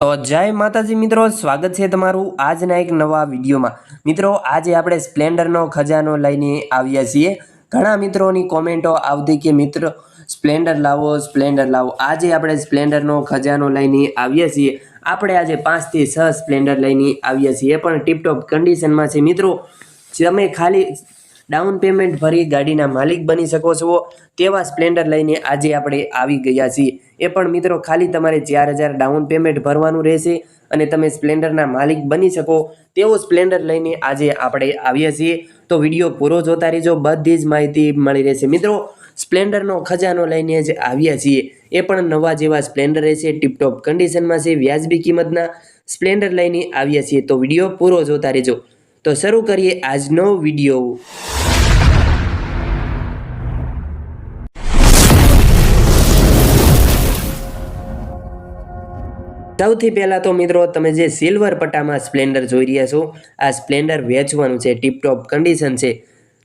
તો જય માતાજી મિત્રો, સ્વાગત છે તમારું આજના એક નવા વિડીયોમાં. મિત્રો, આજે આપણે સ્પ્લેન્ડરનો ખજાનો લઈને આવ્યા છીએ. ઘણા મિત્રોની કોમેન્ટો આવતી કે, મિત્રો, સ્પ્લેન્ડર લાવો સ્પ્લેન્ડર લાવો. આજે આપણે સ્પ્લેન્ડરનો ખજાનો લઈને આવ્યા છીએ. આપણે આજે પાંચથી છ સ્પ્લેન્ડર લઈને આવ્યા છીએ. પણ ટીપટોપ કન્ડિશનમાં છે. મિત્રો, તમે ખાલી ડાઉન પેમેન્ટ ભરી ગાડીના માલિક બની શકો છો. તેવા સ્પ્લેન્ડર લઈને આજે આપણે આવી ગયા છીએ. એ પણ મિત્રો ખાલી તમારે ચાર હજાર ડાઉન પેમેન્ટ ભરવાનું રહેશે અને તમે સ્પ્લેન્ડરના માલિક બની શકો. તેવો સ્પ્લેન્ડર લઈને આજે આપણે આવ્યા છીએ. તો વીડિયો પૂરો જોતા રહેજો. બધી જ માહિતી મળી રહેશે. મિત્રો, સ્પ્લેન્ડરનો ખજાનો લઈને જ આવ્યા છીએ. એ પણ નવા જેવા સ્પ્લેન્ડર રહેશે. ટીપટોપ કન્ડિશનમાં છે. વ્યાજબી કિંમતના સ્પ્લેન્ડર લઈને આવ્યા છીએ. તો વીડિયો પૂરો જોતા રહેજો. તો શરૂ કરીએ આજનો વીડિયો. સૌથી પહેલાં તો મિત્રો, તમે જે સિલ્વર પટ્ટામાં સ્પ્લેન્ડર જોઈ રહ્યા છો, આ સ્પ્લેન્ડર વેચવાનું છે ટીપટોપ કન્ડિશન છે.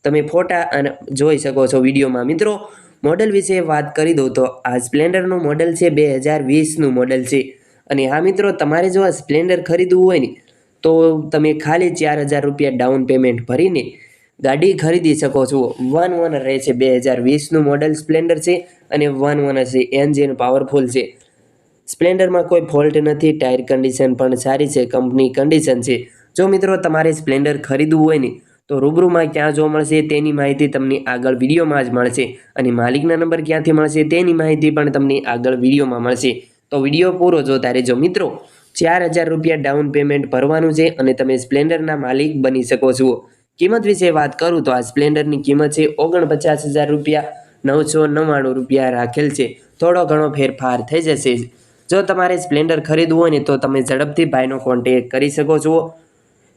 તમે ફોટા અને જોઈ શકો છો વિડીયોમાં. મિત્રો મોડલ વિશે વાત કરી દઉં તો આ સ્પ્લેન્ડરનું મોડલ છે, બે હજાર વીસનું મોડલ છે. અને હા મિત્રો, તમારે જો આ સ્પ્લેન્ડર ખરીદવું હોય ને તો તમે ખાલી ચાર હજાર રૂપિયા ડાઉન પેમેન્ટ ભરીને ગાડી ખરીદી શકો છો. વન ઓનર રહે છે બે હજાર વીસનું મોડલ સ્પ્લેન્ડર છે અને વન ઓનર છે એન્જિન પાવરફુલ છે. સ્પ્લેન્ડરમાં કોઈ ફોલ્ટ નથી ટાયર કન્ડિશન પણ સારી છે કંપની કન્ડિશન છે. જો મિત્રો તમારે સ્પ્લેન્ડર ખરીદવું હોય ને, તો રૂબરૂમાં ક્યાં જોવા મળશે તેની માહિતી તમને આગળ વિડીયોમાં જ મળશે અને માલિકના નંબર ક્યાંથી મળશે તેની માહિતી પણ તમને આગળ વિડીયોમાં મળશે. તો વીડિયો પૂરો જોતા રહેજો મિત્રો. ચાર હજાર રૂપિયા ડાઉન પેમેન્ટ ભરવાનું છે અને તમે સ્પ્લેન્ડરના માલિક બની શકો છો. કિંમત વિશે વાત કરું તો આ સ્પ્લેન્ડરની કિંમત છે ઓગણપચાસ હજાર રૂપિયા, નવસો નવ્વાણું રૂપિયા રાખેલ છે. થોડો ઘણો ફેરફાર થઈ જશે. જો તમારે સ્પ્લેન્ડર ખરીદવું હોય ને તો તમે ઝડપથી ભાઈનો કોન્ટેક કરી શકો છો.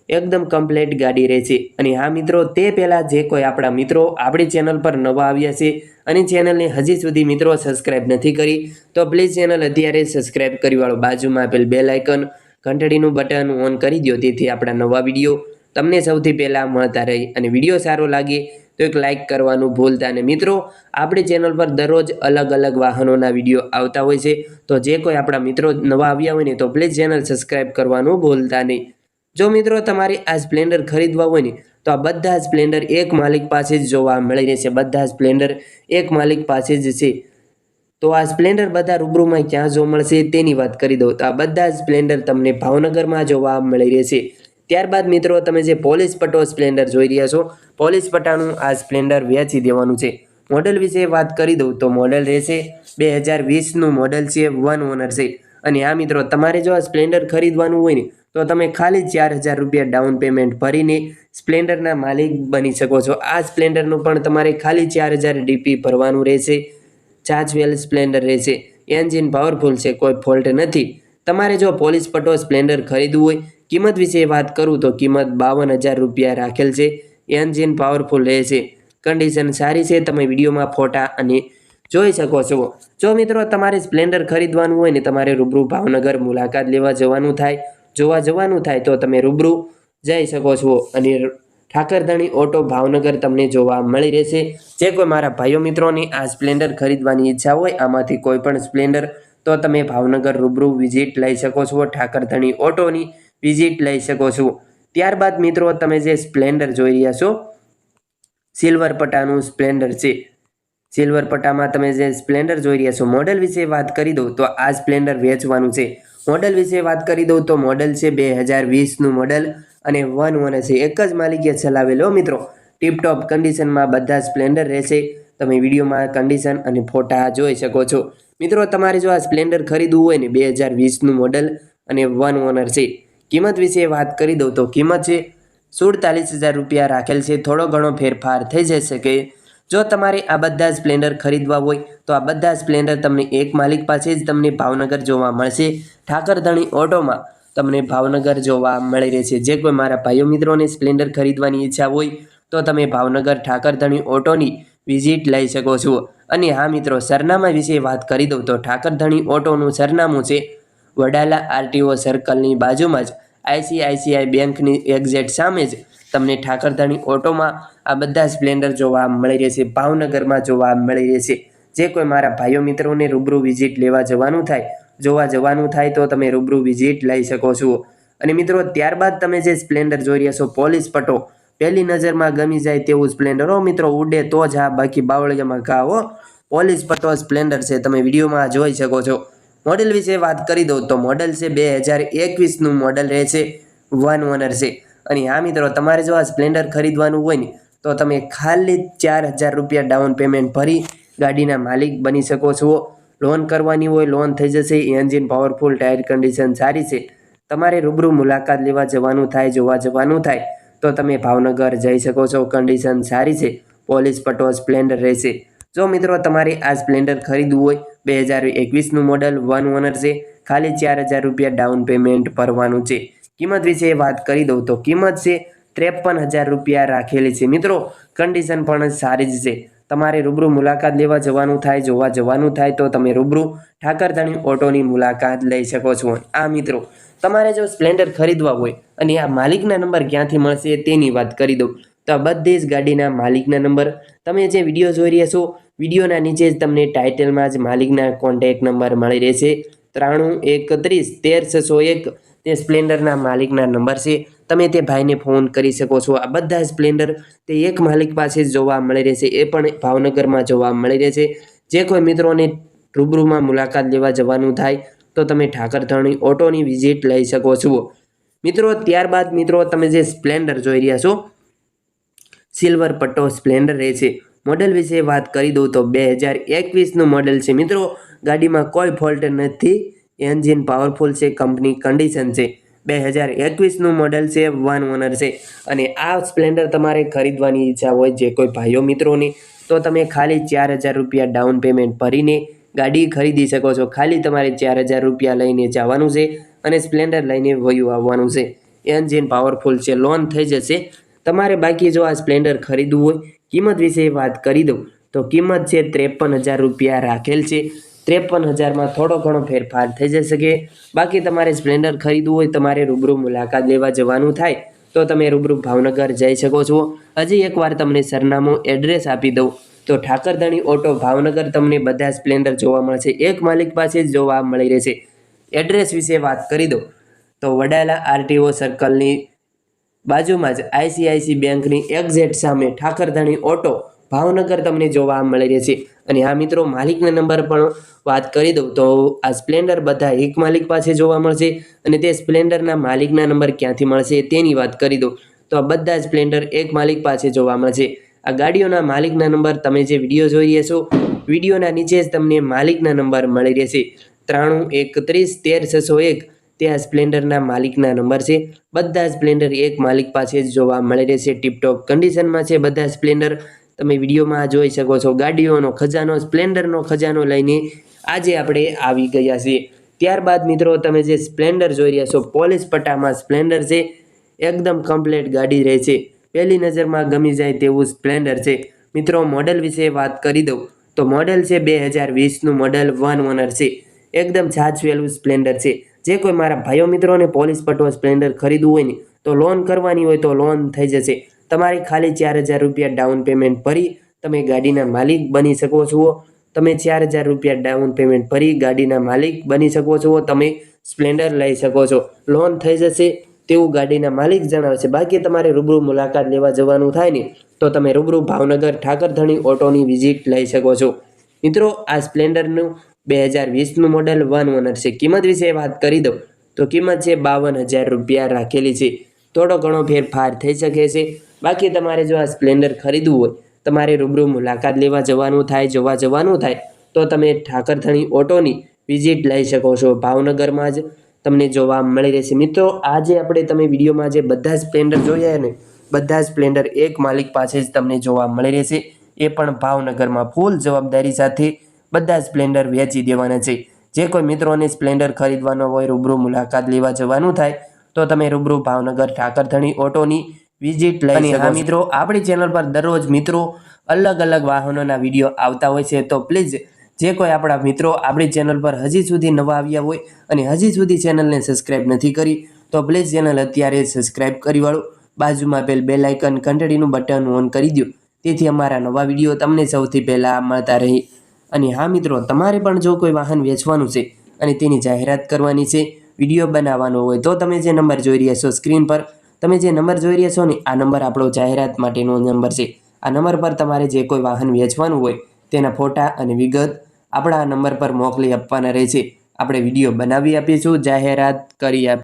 એકદમ કમ્પ્લેટ ગાડી રહેશે અને હા મિત્રો, તે પહેલાં જે કોઈ આપણા મિત્રો આપણી ચેનલ પર નવા આવ્યા છે અને ચેનલને હજી સુધી મિત્રો સબસ્ક્રાઇબ નથી કરી, તો પ્લીઝ ચેનલ અત્યારે સબસ્ક્રાઇબ કરી વાળો બાજુમાં આપેલ બેલ આઇકન ઘંટડીનું બટન ઓન કરી દો તેથી આપણા નવા વીડિયો તમને સૌથી પહેલાં મળતા રહે અને વીડિયો સારો લાગે તો એક લાઇક કરવાનું ભૂલતા અને મિત્રો, આપણી ચેનલ પર દરરોજ અલગ અલગ વાહનોના વીડિયો આવતા હોય છે, તો જે કોઈ આપણા મિત્રો નવા આવ્યા હોય ને, તો પ્લીઝ ચેનલ સબસ્ક્રાઇબ કરવાનું ભૂલતા નહીં. જો મિત્રો તમારે આ સ્પ્લેન્ડર ખરીદવા હોય ને, તો આ બધા સ્પ્લેન્ડર એક માલિક પાસે જ જોવા મળી રહેશે. બધા સ્પ્લેન્ડર એક માલિક પાસે જ છે. તો આ સ્પ્લેન્ડર બધા રૂબરૂમાં ક્યાં જોવા મળશે તેની વાત કરી દઉં. તો આ બધા સ્પ્લેન્ડર તમને ભાવનગરમાં જોવા મળી રહેશે. ત્યારબાદ મિત્રો તમે જે પોલીસ પટ્ટો સ્પ્લેન્ડર જોઈ રહ્યા છો, પોલીસ પટ્ટાનું આ સ્પ્લેન્ડર વેચી દેવાનું છે. મોડલ વિશે વાત કરી દઉં તો મોડલ રહેશે બે હજાર વીસનું મોડલ છે, વન ઓનર છે. અને આ મિત્રો, તમારે જો આ સ્પ્લેન્ડર ખરીદવાનું હોય ને તો તમે ખાલી ચાર હજાર રૂપિયા ડાઉન પેમેન્ટ ભરીને સ્પ્લેન્ડરના માલિક બની શકો છો. આ સ્પ્લેન્ડરનું પણ તમારે ખાલી ચાર હજાર ડીપી ભરવાનું રહેશે. ચાર્જવેલ સ્પ્લેન્ડર રહેશે. એન્જિન પાવરફુલ છે, કોઈ ફોલ્ટ નથી. તમારે જો પોલીસ પટો સ્પ્લેન્ડર ખરીદવું હોય, કિંમત વિશે વાત કરું તો કિંમત બાવન હજાર રૂપિયા રાખેલ છે. એન્જિન પાવરફુલ રહેશે. કન્ડિશન સારી છે, તમે વિડીયોમાં ફોટા અને જોઈ શકો છો. જો મિત્રો તમારે સ્પ્લેન્ડર ખરીદવાનું હોય ને તમારે રૂબરૂ ભાવનગર મુલાકાત લેવા જવાનું થાય જોવા જવાનું થાય તો તમે રૂબરૂ જઈ શકો છો અને ઠાકરધણી ઓટો ભાવનગર તમને જોવા મળી રહેશે. જે કોઈ મારા ભાઈઓ મિત્રોની આ સ્પ્લેન્ડર ખરીદવાની ઈચ્છા હોય, આમાંથી કોઈ પણ સ્પ્લેન્ડર તો તમે ભાવનગર રૂબરૂ વિઝિટ લઈ શકો છો, ઠાકરધણી ઓટોની વિઝિટ લઈ શકો છો. ત્યારબાદ મિત્રો, તમે જે સ્પ્લેન્ડર જોઈ રહ્યા છો, સિલ્વર પટ્ટાનું સ્પ્લેન્ડર છે. સિલ્વર પટ્ટામાં તમે જે સ્પ્લેન્ડર જોઈ રહ્યા છો, મોડલ વિશે વાત કરી દઉં તો આ સ્પ્લેન્ડર વેચવાનું છે. મોડલ વિશે વાત કરી દઉં તો મોડલ છે બે હજાર વીસનું મોડલ અને વન વન છે. એક જ માલિકે ચલાવેલો. મિત્રો, ટીપટોપ કન્ડિશનમાં બધા સ્પ્લેન્ડર રહેશે. તમે વિડીયોમાં કન્ડિશન અને ફોટા જોઈ શકો છો. મિત્રો, તમારે જો આ સ્પ્લેન્ડર ખરીદવું હોય ને બે હજાર વીસનું મોડલ અને વન ઓનર છે, કિંમત વિશે વાત કરી દઉં તો કિંમત છે સુડતાલીસ હજાર રૂપિયા રાખેલ છે. થોડો ઘણો ફેરફાર થઈ જઈ કે જો તમારે આ બધા સ્પ્લેન્ડર ખરીદવા હોય, તો આ બધા સ્પ્લેન્ડર તમને એક માલિક પાસે જ તમને ભાવનગર જોવા મળશે. ઠાકરધણી ઓટોમાં તમને ભાવનગર જોવા મળી રહેશે. જે કોઈ મારા ભાઈઓ મિત્રોને સ્પ્લેન્ડર ખરીદવાની ઈચ્છા હોય, તો તમે ભાવનગર ઠાકરધણી ઓટોની વિઝિટ લઈ શકો છો. અને હા મિત્રો, સરનામા વિશે વાત કરી દઉં તો ઠાકરધણી ઓટોનું સરનામું છે વડાલા આરટીઓ સર્કલની બાજુમાં જ આઈસીઆઈસીઆઈ બેંકની એક્ઝેટ સામે જ તમને ઠાકરધાણી ઓટોમાં આ બધા સ્પ્લેન્ડર જોવા મળી રહેશે, ભાવનગરમાં જોવા મળી રહેશે. જે કોઈ મારા ભાઈઓ મિત્રોને રૂબરૂ વિઝિટ લેવા જવાનું થાય, જોવા જવાનું થાય તો તમે રૂબરૂ વિઝિટ લઈ શકો છો. અને મિત્રો, ત્યારબાદ તમે જે સ્પ્લેન્ડર જોઈ રહ્યા છો, પોલીસ પટો પહેલી નજરમાં ગમી જાય તેવું સ્પ્લેન્ડર. હો મિત્રો, ઉડે તો જ હા બાકી બાવળિયામાં ઘા, હો. પોલીસ પટો સ્પ્લેન્ડર છે, તમે વિડીયોમાં જોઈ શકો છો. મોડેલ વિશે વાત કરી દઉં તો મોડેલ છે બે હજાર એકવીસનું મોડેલ રહેશે વન ઓનર છે. અને હા મિત્રો, તમારે જો આ સ્પ્લેન્ડર ખરીદવાનું હોય ને, તો તમે ખાલી ચાર હજાર રૂપિયા ડાઉન પેમેન્ટ ભરી ગાડીના માલિક બની શકો છો. લોન કરવાની હોય લોન થઈ જશે એન્જિન પાવરફુલ ટાયર કન્ડિશન સારી છે. તમારે રૂબરૂ મુલાકાત લેવા જવાનું થાય, જોવા જવાનું થાય, તો તમે ભાવનગર જઈ શકો છો. કન્ડિશન સારી છે, પોલીસ પટો સ્પ્લેન્ડર રહેશે. જો મિત્રો, તમારે આ સ્પ્લેન્ડર ખરીદવું હોય, બે હજાર એકવીસનું મોડલ વન ઓનર છે. ખાલી ચાર હજાર રૂપિયા ડાઉન પેમેન્ટ ભરવાનું છે. કિંમત વિશે વાત કરી દઉં તો કિંમત છે ત્રેપન હજાર રૂપિયા રાખેલી છે. મિત્રો કન્ડિશન પણ સારી જ છે. તમારે રૂબરૂ મુલાકાત લેવા જવાનું થાય, જોવા જવાનું થાય, તો તમે રૂબરૂ ઠાકરધણી ઓટોની મુલાકાત લઈ શકો છો. આ મિત્રો, તમારે જો સ્પ્લેન્ડર ખરીદવા હોય અને આ માલિકના નંબર ક્યાંથી મળશે તેની વાત કરી દઉં. તો આ બધી જ ગાડીના માલિકના નંબર. તમે જે વીડિયો જોઈ રહ્યા છો, વિડીયોના નીચે જ તમને ટાઇટલમાં જ માલિકના કોન્ટેક નંબર મળી રહેશે. ત્રાણું, એકત્રીસ, તેર, છસો એક તે સ્પ્લેન્ડરના માલિકના નંબર છે. તમે તે ભાઈને ફોન કરી શકો છો. આ બધા સ્પ્લેન્ડર તે એક માલિક પાસે જોવા મળી રહેશે. એ પણ ભાવનગરમાં જોવા મળી રહેશે. જે કોઈ મિત્રોને રૂબરૂમાં મુલાકાત લેવા જવાનું થાય તો તમે ઠાકરધણી ઓટોની વિઝિટ લઈ શકો છો. મિત્રો, ત્યારબાદ મિત્રો, તમે જે સ્પ્લેન્ડર જોઈ રહ્યા છો, સિલ્વર પટ્ટો સ્પ્લેન્ડર રહે છે. મોડલ વિશે વાત કરી દઉં તો બે હજાર એકવીસનું મોડલ છે. મિત્રો, ગાડીમાં કોઈ ફોલ્ટ નથી. એન્જિન પાવરફુલ છે, કંપની કન્ડિશન છે. બે હજાર એકવીસનું મોડલ છે વન ઓનર છે. અને આ સ્પ્લેન્ડર તમારે ખરીદવાની ઈચ્છા હોય જે કોઈ ભાઈઓ મિત્રોની, તો તમે ખાલી ચાર હજાર રૂપિયા ડાઉન પેમેન્ટ ભરીને ગાડી ખરીદી શકો છો. ખાલી તમારે ચાર હજાર રૂપિયા લઈને જવાનું છે અને સ્પ્લેન્ડર લઈને વયું આવવાનું છે. એન્જિન પાવરફુલ છે, લોન થઈ જશે. તમારે બાકી જો આ સ્પ્લેન્ડર ખરીદવું હોય, કિંમત વિશે વાત કરી દઉં. તો કિંમત છે, ત્રેપન હજાર રૂપિયા રાખેલ છે. ત્રેપન હજારમાં થોડો ઘણો ફેરફાર થઈ જઈ શકે બાકી તમારે સ્પ્લેન્ડર ખરીદવું હોય, તમારે રૂબરૂ મુલાકાત લેવા જવાનું થાય, તો તમે રૂબરૂ ભાવનગર જઈ શકો છો. હજી એકવાર તમને સરનામું, એડ્રેસ આપી દઉં. તો ઠાકરધણી ઓટો ભાવનગર તમને બધા સ્પ્લેન્ડર જોવા મળશે. એક માલિક પાસે જ જોવા મળી રહેશે. એડ્રેસ વિશે વાત કરી દો તો વડાલા આરટીઓ સર્કલની બાજુમાં જ આઈસીઆઈસી બેંકની એક્ઝેટ સામે ઠાકરધણી ઓટો ભાવનગર તમને જોવા મળી રહેશે. અને આ મિત્રો, માલિકના નંબર પણ વાત કરી દઉં તો આ સ્પ્લેન્ડર બધા એક માલિક પાસે જોવા મળશે અને તે સ્પ્લેન્ડરના માલિકના નંબર ક્યાંથી મળશે તેની વાત કરી દઉં. તો આ બધા સ્પ્લેન્ડર એક માલિક પાસે જોવા મળશે. આ ગાડીઓના માલિકના નંબર તમે જે વીડિયો જોઈ રહ્યા છો, વિડીયોના નીચે જ તમને માલિકના નંબર મળી રહેશે. ત્રાણું એકત્રીસ તેર, છસો એક, તે આ સ્પ્લેન્ડરના માલિકના નંબર છે. બધા સ્પ્લેન્ડર એક માલિક પાસે જ જોવા મળી રહેશે. ટીપટોપ કન્ડિશનમાં છે બધા સ્પ્લેન્ડર. તમે વિડીયોમાં જોઈ શકો છો. ગાડીઓનો ખજાનો, સ્પ્લેન્ડરનો ખજાનો લઈને આજે આપણે આવી ગયા છીએ. ત્યારબાદ મિત્રો, તમે જે સ્પ્લેન્ડર જોઈ રહ્યા છો, પોલીસ પટ્ટામાં સ્પ્લેન્ડર છે. એકદમ કમ્પ્લેટ ગાડી રહે છે. પહેલી નજરમાં ગમી જાય તેવું સ્પ્લેન્ડર છે. મિત્રો મોડલ વિશે વાત કરી દઉં. તો મોડલ છે બે હજાર વીસનું મોડલ વન ઓનર છે. એકદમ છાછવેલું સ્પ્લેન્ડર છે. જે કોઈ મારા ભાઈઓ મિત્રોને પોલીસ પટ્ટો સ્પ્લેન્ડર ખરીદવું હોય ને, તો લોન કરવાની હોય તો લોન થઈ જશે. તમારે ખાલી ચાર હજાર રૂપિયા ડાઉન પેમેન્ટ ભરી તમે ગાડીના માલિક બની શકો છો. તમે ચાર હજાર રૂપિયા ડાઉન પેમેન્ટ ભરી ગાડીના માલિક બની શકો છો. તમે સ્પ્લેન્ડર લઈ શકો છો. લોન થઈ જશે તેવું ગાડીના માલિક જણાવશે. બાકી તમારે રૂબરૂ મુલાકાત લેવા જવાનું થાય ને તો તમે રૂબરૂ ભાવનગર ઠાકરધણી ઓટોની વિઝિટ લઈ શકો છો. મિત્રો, આ સ્પ્લેન્ડરનું બે હજાર વીસનું મોડલ વન ઓનર છે. કિંમત વિશે વાત કરી દઉં તો કિંમત છે બાવન હજાર રૂપિયા રાખેલી છે. થોડો ઘણો ફેરફાર થઈ શકે છે. બાકી તમારે જો આ સ્પ્લેન્ડર ખરીદવું હોય, તમારે રૂબરૂ મુલાકાત લેવા જવાનું થાય, જોવા જવાનું થાય, તો તમે ઠાકરથણી ઓટોની વિઝિટ લઈ શકો છો ભાવનગરમાં જ. તમને જોવા મળી રહેશે. મિત્રો, આજે આપણે તમે વિડીયોમાં જે બધા સ્પ્લેન્ડર જોયા ને, બધા સ્પ્લેન્ડર એક માલિક પાસે જ તમને જોવા મળી રહેશે. એ પણ ભાવનગરમાં ફૂલ જવાબદારી સાથે બધા સ્પ્લેન્ડર વેચી દેવાના છે. જે કોઈ મિત્રોને સ્પ્લેન્ડર ખરીદવાનો હોય, રૂબરૂ મુલાકાત લેવા જવાનું થાય, તો તમે રૂબરૂ ભાવનગર ઠાકરથણી ઓટોની વિઝિટ લઈ હા મિત્રો આપણી ચેનલ પર દરરોજ મિત્રો અલગ અલગ વાહનોના વીડિયો આવતા હોય છે તો પ્લીઝ જે કોઈ આપણા મિત્રો આપણી ચેનલ પર હજી સુધી નવા આવ્યા હોય અને હજી સુધી ચેનલને સબસ્ક્રાઇબ નથી કરી તો પ્લીઝ ચેનલ અત્યારે સબસ્ક્રાઇબ કરી વાળો. બાજુમાં પેલ બેલ આઇકન ઘંટડીનું બટન ઓન કરી દો તેથી અમારા નવા વીડિયો તમને સૌથી પહેલાં મળતા રહે. અને હા મિત્રો તમારે પણ જો કોઈ વાહન વેચવાનું છે અને તેની જાહેરાત કરવાની છે વીડિયો બનાવવાનો હોય તો તમે જે નંબર જોઈ રહ્યા છો સ્ક્રીન પર તમે જે નંબર જોઈ રહ્યા છો ને, આ નંબર આપણો જાહેરાત માટેનો નંબર છે. આ નંબર પર તમારે જે કોઈ વાહન વેચવાનું હોય, તેના ફોટા અને વિગત આપણા આ નંબર પર મોકલી આપવાના રહેશે. આપણે વીડિયો બનાવી આપીશું, જાહેરાત કરી આપ